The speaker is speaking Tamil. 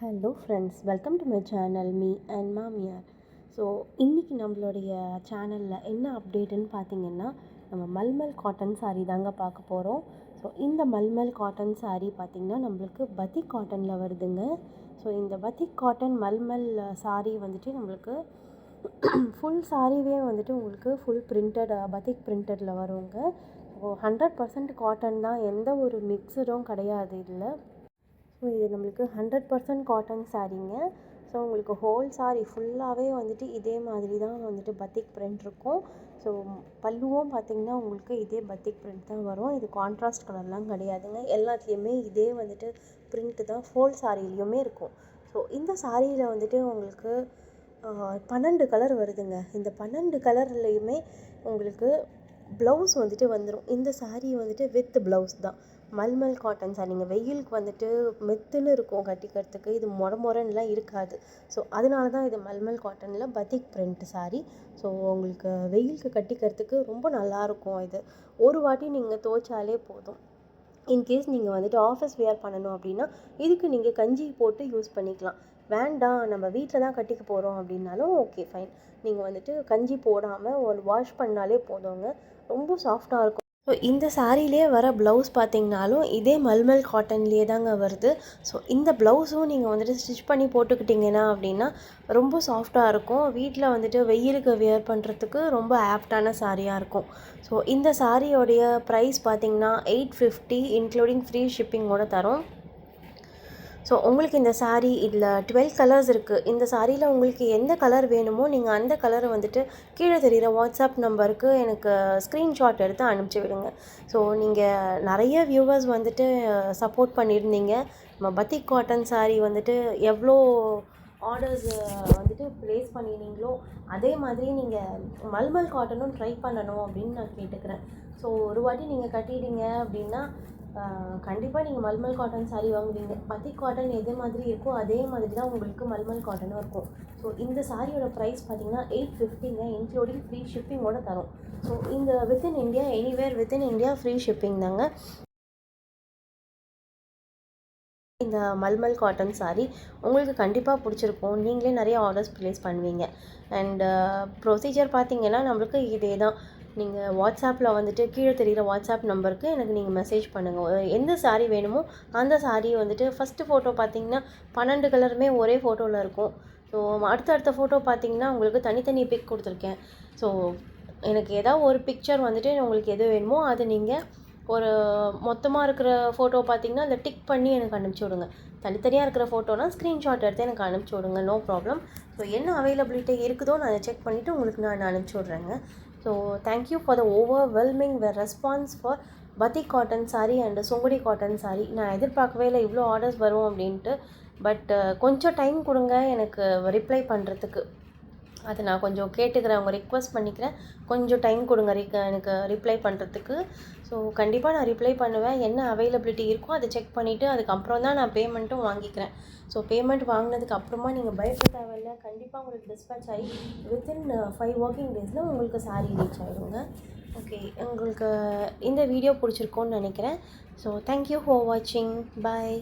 Hello friends welcome to my channel me and மாமியார் ஸோ இன்றைக்கி நம்மளுடைய சேனலில் என்ன அப்டேட்டுன்னு பார்த்தீங்கன்னா நம்ம மல்மல் காட்டன் saree தாங்க பார்க்க போகிறோம் ஸோ இந்த மல்மல் காட்டன் saree பார்த்திங்கன்னா நம்மளுக்கு பத்தி காட்டனில் வருதுங்க. ஸோ இந்த பத்தி காட்டன் மல்மல் saree வந்துட்டு நம்மளுக்கு ஃபுல் சாரீவே வந்துட்டு உங்களுக்கு ஃபுல் பிரிண்டட் பத்திக் பிரிண்டடில் வருங்க. ஸோ ஹண்ட்ரட் பர்சன்ட் காட்டன் தான் எந்த ஒரு மிக்சடும் கிடையாது இதில். ஸோ இது நம்மளுக்கு ஹண்ட்ரட் பர்சன்ட் காட்டன் சாரீங்க ஸோ உங்களுக்கு ஹோல் சாரீ ஃபுல்லாகவே வந்துட்டு இதே மாதிரி தான் வந்துட்டு பத்திக் பிரிண்ட் இருக்கும். ஸோ பல்லுவும் பார்த்திங்கன்னா உங்களுக்கு இதே பத்திக் பிரிண்ட் தான் வரும். இது கான்ட்ராஸ்ட் கலர்லாம் கிடையாதுங்க. எல்லாத்துலேயுமே இதே வந்துட்டு பிரிண்ட்டு தான் ஹோல் சாரிலையுமே இருக்கும். ஸோ இந்த சாரியில் வந்துட்டு உங்களுக்கு பன்னெண்டு கலர் வருதுங்க. இந்த பன்னெண்டு கலர்லேயுமே உங்களுக்கு ப்ளவுஸ் வந்துட்டு வந்துடும் இந்த சாரீ வந்துட்டு வித் ப்ளவுஸ் தான். மல்மல் காட்டன் சார் நீங்கள் வெயிலுக்கு வந்துட்டு மெத்துன்னு இருக்கும் கட்டிக்கிறதுக்கு. இது மொர மொரன்னுலாம் இருக்காது. ஸோ அதனால தான் இது மல்மல் காட்டனில் பத்திக் பிரிண்ட் சாரீ ஸோ உங்களுக்கு வெயிலுக்கு கட்டிக்கிறதுக்கு ரொம்ப நல்லாயிருக்கும் இது. ஒரு வாட்டி நீங்கள் துவைச்சாலே போதும். இன்கேஸ் நீங்கள் வந்துட்டு ஆஃபீஸ் வியர் பண்ணணும் அப்படின்னா இதுக்கு நீங்கள் கஞ்சி போட்டு யூஸ் பண்ணிக்கலாம். வேண்டாம் நம்ம வீட்டில் தான் கட்டிக்க போகிறோம் அப்படின்னாலும் ஓகே ஃபைன் நீங்கள் வந்துட்டு கஞ்சி போடாமல் ஒரு வாஷ் பண்ணாலே போதுங்க. ரொம்ப சாஃப்டாக இருக்கும். ஸோ இந்த சாரீலே வர ப்ளவுஸ் பார்த்தீங்கனாலும் இதே மல்மல் காட்டன்லேயே தாங்க வருது. ஸோ இந்த ப்ளவுஸும் நீங்கள் வந்துட்டு ஸ்டிச் பண்ணி போட்டுக்கிட்டிங்கன்னா அப்படின்னா ரொம்ப சாஃப்டாக இருக்கும். வீட்டில் வந்துட்டு வெயிலுக்கு வியர் பண்ணுறதுக்கு ரொம்ப ஆப்டான சாரியாக இருக்கும். ஸோ இந்த சாரியோடைய ப்ரைஸ் பார்த்தீங்கன்னா எயிட் ஃபிஃப்டி இன்க்ளூடிங் ஃப்ரீ ஷிப்பிங்கோடு தரும். ஸோ உங்களுக்கு இந்த சாரீ இதில் டுவெல் கலர்ஸ் இருக்குது இந்த சாரியில் உங்களுக்கு எந்த கலர் வேணுமோ நீங்கள் அந்த கலரை வந்துட்டு கீழே தெரிகிற வாட்ஸ்அப் நம்பருக்கு எனக்கு ஸ்க்ரீன்ஷாட் எடுத்து அனுப்பிச்சி விடுங்க. ஸோ நீங்கள் நிறைய வியூவர்ஸ் வந்துட்டு சப்போர்ட் பண்ணியிருந்தீங்க. நம்ம பத்திக் காட்டன் சாரீ வந்துட்டு எவ்வளோ ஆர்டர்ஸ் வந்துட்டு ப்ளேஸ் பண்ணியிருந்தீங்களோ அதே மாதிரி நீங்கள் மல்மல் காட்டனும் ட்ரை பண்ணணும் அப்படின்னு நான் கேட்டுக்கிறேன். ஸோ ஒரு வாட்டி நீங்கள் கட்டிட்டீங்க அப்படின்னா கண்டிப்பாக நீங்கள் மல்மல் காட்டன் சாரீ வாங்குவீங்க. பத்தி காட்டன் எது மாதிரி இருக்கோ அதே மாதிரி தான் உங்களுக்கு மல்மல் காட்டனும் இருக்கும். ஸோ இந்த சாரியோட ப்ரைஸ் பார்த்தீங்கன்னா எயிட் ஃபிஃப்டிங்க இன்க்ளூடிங் ஃப்ரீ ஷிப்பிங்கோட தரும். ஸோ இந்த within India anywhere within India free shipping தாங்க. இந்த மல்மல் காட்டன் சாரீ உங்களுக்கு கண்டிப்பாக பிடிச்சிருக்கும். நீங்களே நிறைய ஆர்டர்ஸ் ப்ளேஸ் பண்ணுவீங்க. அண்ட் ப்ரொசீஜர் uh, பார்த்தீங்கன்னா நம்மளுக்கு இதே தான் நீங்கள் வாட்ஸ்அப்பில் வந்துட்டு கீழே தெரிகிற வாட்ஸ்அப் நம்பருக்கு எனக்கு நீங்கள் மெசேஜ் பண்ணுங்கள் எந்த சாரீ வேணுமோ அந்த சாரியை வந்துட்டு ஃபஸ்ட்டு ஃபோட்டோ பார்த்தீங்கன்னா பன்னெண்டு கலருமே ஒரே ஃபோட்டோவில் இருக்கும். ஸோ அடுத்தடுத்த ஃபோட்டோ பார்த்தீங்கன்னா உங்களுக்கு தனித்தனி பிக் கொடுத்துருக்கேன். ஸோ எனக்கு ஏதாவது ஒரு பிக்சர் வந்துட்டு உங்களுக்கு எது வேணுமோ அதை நீங்கள் ஒரு மொத்தமாக இருக்கிற ஃபோட்டோ பார்த்தீங்கன்னா அதில் டிக் பண்ணி எனக்கு அனுப்பிச்சி விடுங்க. தனித்தனியாக இருக்கிற ஃபோட்டோனா ஸ்க்ரீன்ஷாட் எடுத்து எனக்கு அனுப்பிச்சி விடுங்க. நோ ப்ராப்ளம் ஸோ என்ன அவைலபிலிட்டி இருக்குதோ நான் அதை செக் பண்ணிவிட்டு உங்களுக்கு நான் அனுப்பிச்சி விட்றேங்க. So thank you for the overwhelming the response for batik cotton sari and Sungudi cotton sari நான் எதிர்பார்க்கவே இல்லை இவ்வளோ ஆர்டர்ஸ் வரும் அப்படின்ட்டு. பட் கொஞ்சம் டைம் கொடுங்க எனக்கு ரிப்ளை பண்ணுறதுக்கு அதை நான் கொஞ்சம் கேட்டுக்கிறேன் அவங்க ரிக்வஸ்ட் பண்ணிக்கிறேன். கொஞ்சம் டைம் கொடுங்க ரிக் எனக்கு ரிப்ளை பண்ணுறதுக்கு ஸோ கண்டிப்பாக நான் ரிப்ளை பண்ணுவேன். என்ன அவைலபிலிட்டி இருக்கோ அதை செக் பண்ணிவிட்டு அதுக்கப்புறம் தான் நான் பேமெண்ட்டும் வாங்கிக்கிறேன். ஸோ பேமெண்ட் வாங்கினதுக்கு அப்புறமா நீங்கள் பயப்பட தேவையில்ல. கண்டிப்பாக உங்களுக்கு டிஸ்பேச் ஆகி வித்தின் ஃபைவ் ஒர்க்கிங் டேஸில் உங்களுக்கு சாரீ ரீச் ஆகிடுங்க ஓகே உங்களுக்கு இந்த வீடியோ பிடிச்சிருக்கோன்னு நினைக்கிறேன். ஸோ தேங்க்யூ ஃபார் வாட்சிங் பாய்